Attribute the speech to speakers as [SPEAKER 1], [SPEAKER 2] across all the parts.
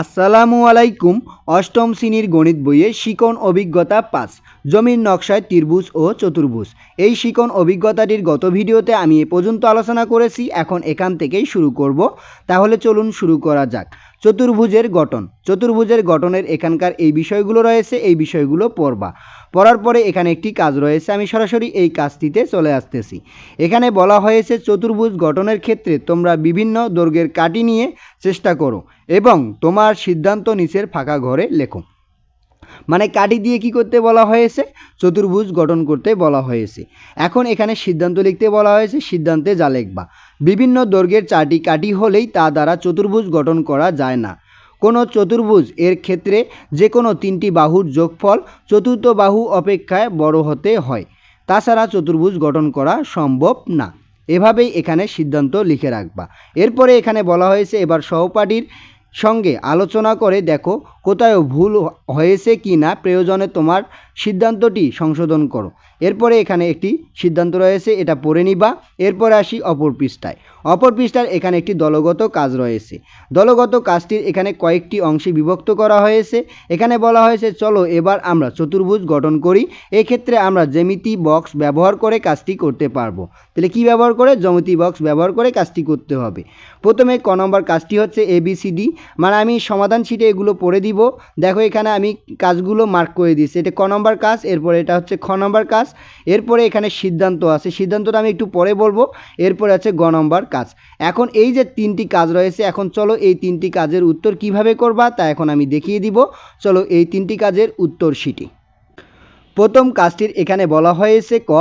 [SPEAKER 1] আসসালামু আলাইকুম, অষ্টম শ্রেণির গণিত বইয়ে শিকন অভিজ্ঞতা পাঁচ, জমির নকশায় ত্রিভুজ ও চতুর্ভুজ। এই শিকন অভিজ্ঞতাটির গত ভিডিওতে আমি এ পর্যন্ত আলোচনা করেছি, এখন এখান থেকেই শুরু করব। তাহলে চলুন শুরু করা যাক। চতুর্ভুজের গঠন। চতুর্ভুজের গঠনের এখানকার এই বিষয়গুলো রয়েছে, এই বিষয়গুলো পড়বা। পড়ার পরে এখানে একটি কাজ রয়েছে, আমি সরাসরি এই কাজটিতে চলে আসতেছি। এখানে বলা হয়েছে চতুর্ভুজ গঠনের ক্ষেত্রে তোমরা বিভিন্ন দৈর্ঘ্যের কাটি নিয়ে চেষ্টা করো এবং তোমার সিদ্ধান্ত নিচের ফাঁকা ঘরে লেখো। মানে কাটি দিয়ে কি করতে বলা হয়েছে? চতুর্ভুজ গঠন করতে বলা হয়েছে। এখন এখানে সিদ্ধান্ত লিখতে বলা হয়েছে, সিদ্ধান্তে যা লিখবা। বিভিন্ন দৈর্ঘ্যের চারটি কাটি হলেই তা দ্বারা চতুর্ভুজ গঠন করা যায় না। কোনো চতুর্ভুজ এর ক্ষেত্রে যে কোনো তিনটি বাহুর যোগফল চতুর্থ বাহু অপেক্ষায় বড় হতে হয়। তাছাড়া চতুর্ভুজ গঠন করা সম্ভব না। এভাবেই এখানে সিদ্ধান্ত লিখে রাখবা। এরপরে এখানে বলা হয়েছে, এবার সহপাঠীর সঙ্গে আলোচনা করে দেখো কোথাও ভুল হয়েছে কি না, প্রয়োজনে তোমার সিদ্ধান্তটি সংশোধন করো। এরপরে এখানে একটি সিদ্ধান্ত রয়েছে, এটা পড়ে নিবা। এরপরে আসি অপর পৃষ্ঠায়। অপর পৃষ্ঠার এখানে একটি দলগত কাজ রয়েছে। দলগত কাজটির এখানে কয়েকটি অংশে বিভক্ত করা হয়েছে। এখানে বলা হয়েছে, চলো এবার আমরা চতুর্ভুজ গঠন করি। এক্ষেত্রে আমরা জ্যামিতি বক্স ব্যবহার করে কাজটি করতে পারব। তাহলে কি ব্যবহার করে? জ্যামিতি বক্স ব্যবহার করে কাজটি করতে হবে। প্রথমে ক নম্বর কাজটি হচ্ছে এবিসিডি মানে আমি সমাধান শিটে এগুলো পড়ে দিব। দেখো এখানে আমি কাজগুলো মার্ক করে দিয়েছি। এটা ক নম্বর কাজ, এরপরে এটা হচ্ছে খ নম্বর কাজ, এরপরে এখানে সিদ্ধান্ত আছে। সিদ্ধান্তটা আমি একটু পরে বলব। এরপরে আছে গ নম্বর কাজ। এখন এই যে তিনটি কাজ রয়েছে, এখন চলো এই তিনটি কাজের উত্তর কীভাবে করবা তা এখন আমি দেখিয়ে দিব। চলো এই তিনটি কাজের উত্তর শিটি প্রথম কাজটির এখানে বলা হয়েছে ক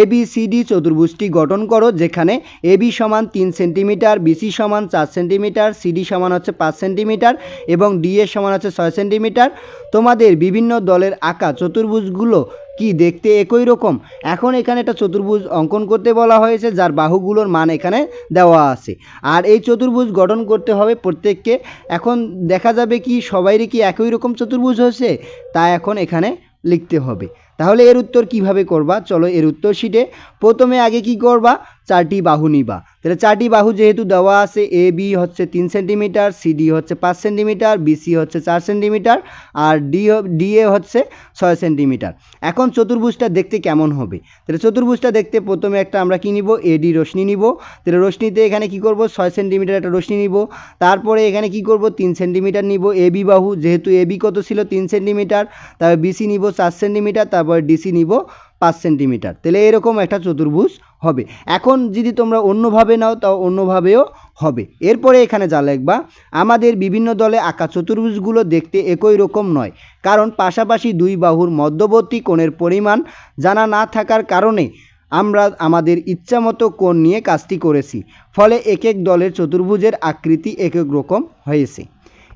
[SPEAKER 1] এ বি সি ডি চতুর্ভুজটি গঠন করো, যেখানে এ বি সমান তিন সেন্টিমিটার বিসি সমান চার সেন্টিমিটার সিডি সমান হচ্ছে পাঁচ সেন্টিমিটার এবং ডি এর সমান হচ্ছে ছয় সেন্টিমিটার। তোমাদের বিভিন্ন দলের আঁকা চতুর্ভুজগুলো কি দেখতে একই রকম? এখন এখানে একটা চতুর্ভুজ অঙ্কন করতে বলা হয়েছে, যার বাহুগুলোর মান এখানে দেওয়া আছে। আর এই চতুর্ভুজ গঠন করতে হবে প্রত্যেককে। এখন দেখা যাবে কি সবাইরই কি একই রকম চতুর্ভুজ হয়েছে? তা এখন এখানে লিখতে হবে। তাহলে এর উত্তর কীভাবে করবা? চলো এর উত্তর শিটে প্রথমে আগে কি করবা? চারটি বাহু নিবা। তাহলে চারটি বাহু যেহেতু দেওয়া আছে এ বি হচ্ছে তিন সেন্টিমিটার সিডি হচ্ছে পাঁচ সেন্টিমিটার বিসি হচ্ছে চার সেন্টিমিটার, আর ডি ডিএ হচ্ছে ছয় সেন্টিমিটার। এখন চতুর্ভুজটা দেখতে কেমন হবে? তাহলে চতুর্ভুজটা দেখতে প্রথমে একটা আমরা কি নিব? এডি রশ্মি নিব। তাহলে রশ্মিতে এখানে কি করব? ছয় সেন্টিমিটার একটা রশ্মি নিব। তারপরে এখানে কি করব? তিন সেন্টিমিটার নিব। এ বি বাহু যেহেতু এ বি কত ছিল? তিন সেন্টিমিটার। তারপর বিসি নিব চার সেন্টিমিটার। তারপর ডিসি নিব পাঁচ সেন্টিমিটার। তাহলে এরকম একটা চতুর্ভুজ হবে। এখন যদি তোমরা অন্যভাবে নাও, তাও অন্যভাবেও হবে। এরপরে এখানে যা লিখবা, আমাদের বিভিন্ন দলে আঁকা চতুর্ভুজগুলো দেখতে একই রকম নয়। কারণ পাশাপাশি দুই বাহুর মধ্যবর্তী কোণের পরিমাণ জানা না থাকার কারণে আমরা আমাদের ইচ্ছামতো কোণ নিয়ে কাজটি করেছি। ফলে এক এক দলের চতুর্ভুজের আকৃতি এক এক রকম হয়েছে।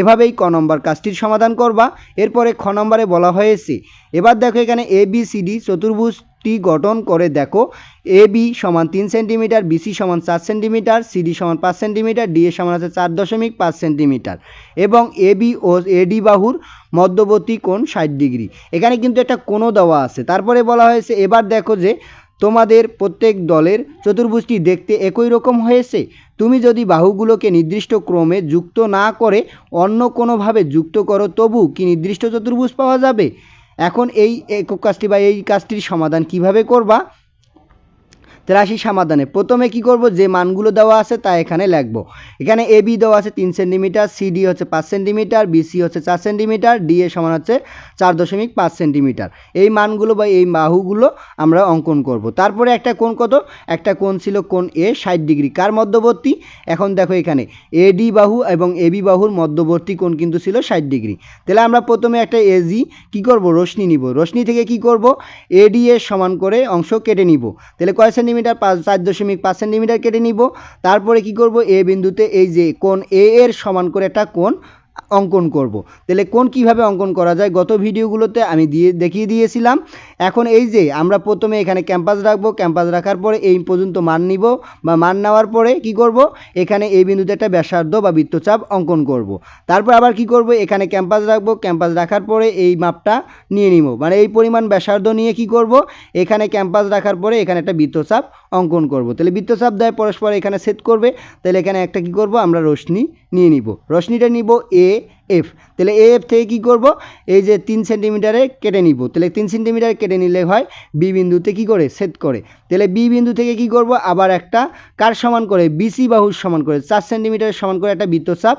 [SPEAKER 1] এভাবেই ক নম্বর কাজটির সমাধান করবা। এরপরে খ নম্বরে বলা হয়েছে, এবার দেখো এখানে এ বি সি ডি চতুর্ভুজটি গঠন করে দেখো। এ বি সমান তিন সেন্টিমিটার বিসি সমান চার সেন্টিমিটার সিডি সমান পাঁচ সেন্টিমিটার ডি এ সমান আছে চার দশমিক পাঁচ সেন্টিমিটার। এবং এ বি ও এডি বাহুর মধ্যবর্তী কোণ ষাট ডিগ্রি। এখানে কিন্তু একটা কোণও দেওয়া আছে। তারপরে বলা হয়েছে, এবার দেখো যে তোমাদের প্রত্যেক দলের চতুর্ভুজটি দেখতে একই রকম হয়েছে। তুমি যদি বাহুগুলোকে নির্দিষ্ট ক্রমে যুক্ত না করে অন্য কোনোভাবে যুক্ত করো, তবু কি নির্দিষ্ট চতুর্ভুজ পাওয়া যাবে? এখন এই একক কাজটি বা এই কাজটির সমাধান কীভাবে করবা? আসি সমাধানে। প্রথমে কি করব? যে মানগুলো দেওয়া আছে তা এখানে লিখব। এখানে এ বি দেওয়া আছে তিন সেন্টিমিটার সিডি হচ্ছে পাঁচ সেন্টিমিটার বিসি হচ্ছে চার সেন্টিমিটার ডি এ সমান হচ্ছে চার দশমিক পাঁচ সেন্টিমিটার। এই মানগুলো বা এই বাহুগুলো আমরা অঙ্কন করব। তারপরে একটা কোণ কত? একটা কোণ ছিল কোণ এ ষাট ডিগ্রি। কার মধ্যবর্তী? এখন দেখো এখানে। এডি বাহু এবং এবি বাহুর মধ্যবর্তী কোণ কিন্তু ছিল ষাট ডিগ্রি। তাহলে আমরা প্রথমে একটা এজি কি করব? রশ্মি নিব। রশ্মি থেকে কি করব? এডি এর সমান করে অংশ কেটে নিব। তাহলে কয় সেন্টিমিটার? পাঁচ চার দশমিক পাঁচ সেন্টিমিটার কেটে নিব। তারপরে কি করব? এ বিন্দুতে এই যে কোন এ এর সমান করে একটা কোণ অঙ্কন করব। তাহলে কোন কীভাবে অঙ্কন করা যায় গত ভিডিওগুলোতে আমি দিয়ে, দেখিয়ে দিয়েছিলাম। এখন এই যে আমরা প্রথমে এখানে ক্যাম্পাস রাখব। ক্যাম্পাস রাখার পরে এই পর্যন্ত মান নিব বা মান নেওয়ার পরে কি করব? এখানে এই বিন্দুতে একটা ব্যাসার্ধ বা বৃত্তচাপ অঙ্কন করব। তারপর আবার কি করব? এখানে ক্যাম্পাস রাখব। ক্যাম্পাস রাখার পরে এই মাপটা নিয়ে নিব। মানে এই পরিমাণ ব্যাসার্ধ নিয়ে কি করব? এখানে ক্যাম্পাস রাখার পরে এখানে একটা বৃত্তচাপ অঙ্কন করব। তাহলে বৃত্তচাপ দেয়, পরস্পর এখানে সেট করবে। তাহলে এখানে একটা কি করব? আমরা রশ্মি নিয়ে নিব। রশ্মিটা নিব এ এফ তাহলে এ এফ থেকে কী করব? এই যে তিন সেন্টিমিটারে কেটে নিব। তাহলে তিন সেন্টিমিটার কেটে নিলে হয় বি বিন্দুতে কী করে? সেট করে। তাহলে বি বিন্দু থেকে কি করব? আবার একটা কার সমান করে? বিসি বাহুর সমান করে। চার সেন্টিমিটারের সমান করে একটা বৃত্তচাপ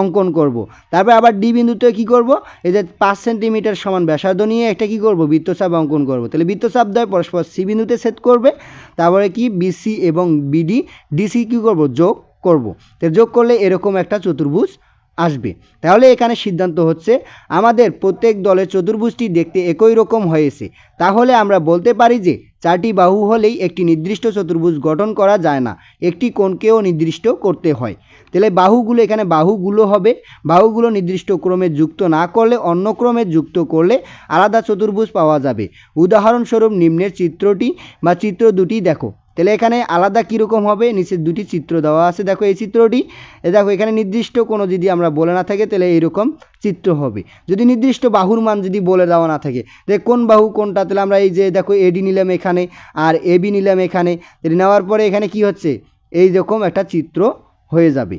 [SPEAKER 1] অঙ্কন করব। তারপরে আবার ডি বিন্দুতে কি করব? এই যে পাঁচ সেন্টিমিটার সমান ব্যাসার্ধ নিয়ে একটা কি করব? বৃত্তচাপ অঙ্কন করব। তাহলে বৃত্তচাপ দ্বয় পরস্পর সি বিন্দুতে সেট করবে। তারপরে কি? বিসি এবং বিডি ডিসি কি করব? যোগ করব। তো যোগ করলে এরকম একটা চতুর্ভুজ আসবে। তাহলে এখানে সিদ্ধান্ত হচ্ছে, আমাদের প্রত্যেক দলের চতুর্ভুজটি দেখতে একই রকম হয়েছে। তাহলে আমরা বলতে পারি যে, চারটি বাহু হলেই একটি নির্দিষ্ট চতুর্ভুজ গঠন করা যায় না, একটি কোণকেও নির্দিষ্ট করতে হয়। তাহলে বাহুগুলো এখানে বাহুগুলো হবে। বাহুগুলো নির্দিষ্ট ক্রমে যুক্ত না করলে, অন্য ক্রমে যুক্ত করলে আলাদা চতুর্ভুজ পাওয়া যাবে। উদাহরণস্বরূপ নিম্নের চিত্রটি বা চিত্র দুটি দেখো। তাহলে এখানে আলাদা কীরকম হবে? নিচের দুটি চিত্র দেওয়া আছে। দেখো এই চিত্রটি দেখো এখানে নির্দিষ্ট কোনো যদি আমরা বলে না থাকে, তাহলে এইরকম চিত্র হবে। যদি নির্দিষ্ট বাহুর মান যদি বলে দেওয়া না থাকে যে কোন বাহু কোনটা? তাহলে আমরা এই যে দেখো এডি নিলাম এখানে আর এবি নিলাম এখানে। তাহলে নেওয়ার পরে এখানে কি হচ্ছে? এই রকম একটা চিত্র হয়ে যাবে।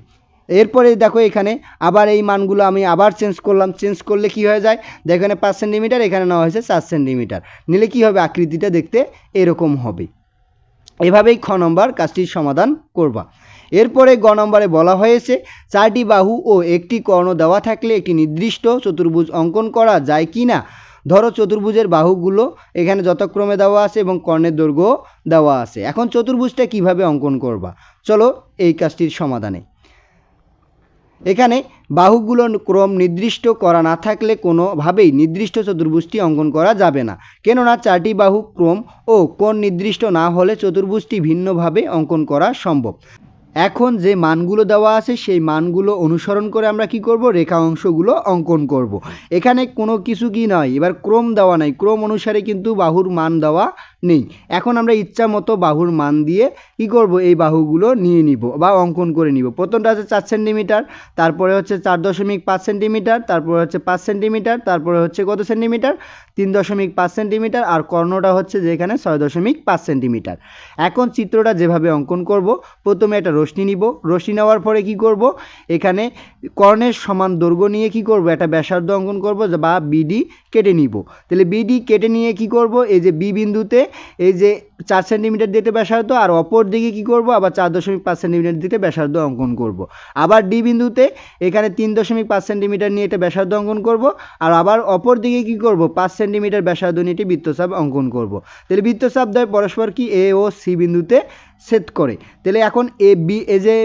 [SPEAKER 1] এরপরে দেখো এখানে আবার এই মানগুলো আমি আবার চেঞ্জ করলাম। চেঞ্জ করলে কি হয়ে যায়? দেখো এখানে পাঁচ সেন্টিমিটার এখানে নেওয়া হয়েছে চার সেন্টিমিটার নিলে কি হবে? আকৃতিটা দেখতে এরকম হবে। এভাবেই খ নম্বর কাজটির সমাধান করবা। এরপরে গ নম্বরে বলা হয়েছে, চারটি বাহু ও একটি কর্ণ দেওয়া থাকলে একটি নির্দিষ্ট চতুর্ভুজ অঙ্কন করা যায় কি না? ধরো চতুর্ভুজের বাহুগুলো এখানে যথাক্রমে দেওয়া আছে এবং কর্ণের দৈর্ঘ্য দেওয়া আছে। এখন চতুর্ভুজটা কীভাবে অঙ্কন করবা? চলো এই কাজটির সমাধানে। এখানে বাহুগুলো ক্রম নির্দিষ্ট করা না থাকলে কোনোভাবেই নির্দিষ্ট চতুর্ভুজটি অঙ্কন করা যাবে না। কেননা চারটি বাহু ক্রম ও কোণ নির্দিষ্ট না হলে চতুর্ভুজটি ভিন্নভাবে অঙ্কন করা সম্ভব। এখন যে মানগুলো দেওয়া আছে, সেই মানগুলো অনুসরণ করে আমরা কি করব? রেখা অংশগুলো অঙ্কন করব। এখানে কোনো কিছু কি নয়, এবার ক্রম দেওয়া নাই। ক্রম অনুসারে কিন্তু বাহুর মান দেওয়া নেই। এখন আমরা ইচ্ছা মতো বাহুর মান দিয়ে কি করব? এই বাহুগুলো নিয়ে নিব বা অঙ্কন করে নিব। প্রথমটা আছে চার সেন্টিমিটার, তারপরে হচ্ছে চার দশমিক পাঁচ সেন্টিমিটার, তারপরে হচ্ছে পাঁচ সেন্টিমিটার, তারপরে হচ্ছে কত সেন্টিমিটার? তিন দশমিক পাঁচ সেন্টিমিটার আর কর্ণটা হচ্ছে যেখানে ছয় দশমিক পাঁচ সেন্টিমিটার। এখন চিত্রটা যেভাবে অঙ্কন করব, প্রথমে একটা রশ্মি নিব। রশ্মি নেওয়ার পরে কি করব? এখানে কর্ণের সমান দৈর্ঘ্য নিয়ে কি করব? একটা ব্যাসার্ধ অঙ্কন করব বা বিডি কেটে নিব। তাহলে বিডি কেটে নিয়ে কি করব? এই যে বি বিন্দুতে এই যে চার সেন্টিমিটার দিতে ব্যাসার্ধ আর অপর দিকে কি করব? আবার চার দশমিক পাঁচ সেন্টিমিটার দিতে ব্যাসার্ধ অঙ্কন করব। আবার ডি বিন্দুতে এখানে তিন দশমিক পাঁচ সেন্টিমিটার নিয়ে এটা ব্যাসার্ধ অঙ্কন করব আর আবার অপর দিকে কি করব? পাঁচ সেন্টিমিটার ব্যাসার্ধ নিয়ে এটি বৃত্তচাপ অঙ্কন করব। তাহলে বৃত্তচাপ দ্বয় পরস্পর কি? এ ও সি বিন্দুতে সেট করে। তাহলে এখন এ বি এ যে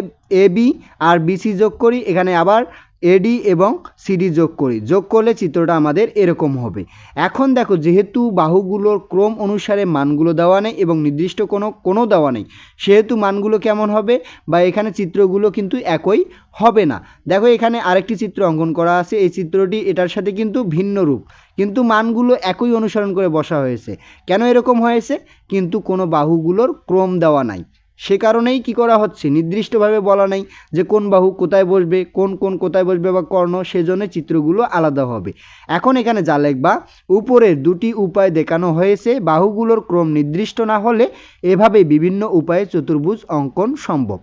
[SPEAKER 1] এ বি আর বিসি যোগ করি, এখানে আবার এডি এবং সিডি যোগ করি। যোগ করলে চিত্রটা আমাদের এরকম হবে। এখন দেখো, যেহেতু বাহুগুলোর ক্রম অনুসারে মানগুলো দেওয়া নেই এবং নির্দিষ্ট কোনো কোনো দেওয়া নেই, সেহেতু মানগুলো কেমন হবে? বা এখানে চিত্রগুলো কিন্তু একই হবে না। দেখো, এখানে আরেকটি চিত্র অঙ্কন করা আছে। এই চিত্রটি এটার সাথে কিন্তু ভিন্ন রূপ। কিন্তু মানগুলো একই অনুসরণ করে বসা হয়েছে। কেন এরকম হয়েছে? কিন্তু কোনো বাহুগুলোর ক্রম দেওয়া নাই। সে কারণেই কি করা হচ্ছে? নির্দিষ্টভাবে বলা নাই যে কোন বাহু কোথায় বসবে, কোন কোন কোথায় বসবে বা কর্ণ, সেজন্য চিত্রগুলো আলাদা হবে। এখন এখানে যা লিখবা, উপরের দুটি উপায় দেখানো হয়েছে। বাহুগুলোর ক্রম নির্দিষ্ট না হলে এভাবে বিভিন্ন উপায়ে চতুর্ভুজ অঙ্কন সম্ভব।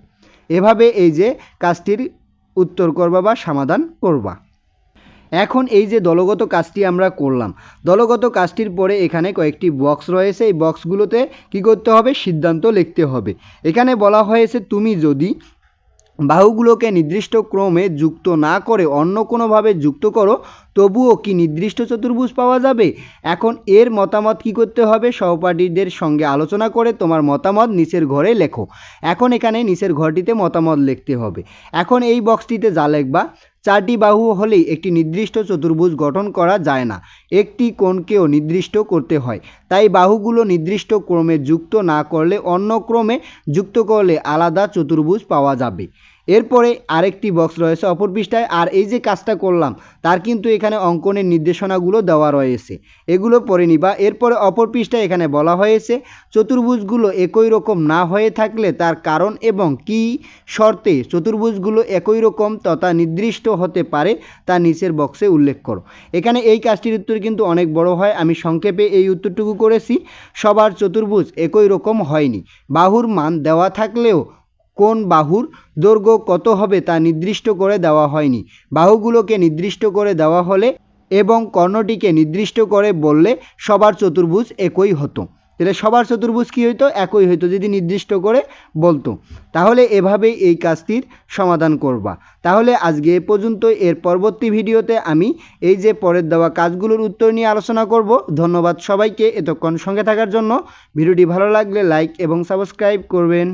[SPEAKER 1] এভাবে এই যে কাজটির উত্তর করবা বা সমাধান করবা। এখন এই যে দলগত কাজটি আমরা করলাম, দলগত কাজটির পরে এখানে কয়েকটি বক্স রয়েছে। এই বক্সগুলোতে কি করতে হবে? সিদ্ধান্ত লিখতে হবে। এখানে বলা হয়েছে, তুমি যদি বাহুগুলোকে নির্দিষ্ট ক্রমে যুক্ত না করে অন্য কোনোভাবে যুক্ত করো, তবুও কি নির্দিষ্ট চতুর্ভুজ পাওয়া যাবে? এখন এর মতামত কি করতে হবে? সহপাঠীদের সঙ্গে আলোচনা করে তোমার মতামত নিচের ঘরে লেখো। এখন এখানে নিচের ঘরটিতে মতামত লিখতে হবে। এখন এই বক্সটিতে যা লিখবা চারটি বাহু হলেই একটি নির্দিষ্ট চতুর্ভুজ গঠন করা যায় না। একটি কোণকেও নির্দিষ্ট করতে হয়। তাই বাহুগুলো নির্দিষ্ট ক্রমে যুক্ত না করলে অন্য ক্রমে যুক্ত করলে আলাদা চতুর্ভুজ পাওয়া যাবে। এরপরে আরেকটি বক্স রয়েছে অপর পৃষ্ঠায়, আর এই যে কাজটা করলাম, তার কিন্তু এখানে অঙ্কনের নির্দেশনাগুলো দেওয়া রয়েছে। এগুলো পড়ে নিবা। এরপরে অপর পৃষ্ঠায় এখানে বলা হয়েছে, চতুর্ভুজগুলো একই রকম না হয়ে থাকলে তার কারণ এবং কি শর্তে চতুর্ভুজগুলো একই রকম তথা নির্দিষ্ট হতে পারে তা নিচের বক্সে উল্লেখ করো। এখানে এই কাজটির উত্তর কিন্তু অনেক বড় হয়, আমি সংক্ষেপে এই উত্তরটুকু করেছি, সবার চতুর্ভুজ একই রকম হয়নি। বাহুর মান দেওয়া থাকলেও কোন বাহুর দৈর্ঘ্য কত হবে তা নির্দিষ্ট করে দেওয়া হয়নি। বাহুগুলোকে নির্দিষ্ট করে দেওয়া হলে এবং কর্ণটিকে নির্দিষ্ট করে বললে সবার চতুর্ভুজ একই হতো। তাহলে সবার চতুর্ভুজ কী হইতো? একই হইতো যদি নির্দিষ্ট করে বলতো। তাহলে এভাবেই এই কাজটির সমাধান করবা। তাহলে আজকে এ পর্যন্ত, এর পরবর্তী ভিডিওতে আমি এই যে পরের দেওয়া কাজগুলোর উত্তর নিয়ে আলোচনা করব। ধন্যবাদ সবাইকে এতক্ষণ সঙ্গে থাকার জন্য। ভিডিওটি ভালো লাগলে লাইক এবং সাবস্ক্রাইব করবেন।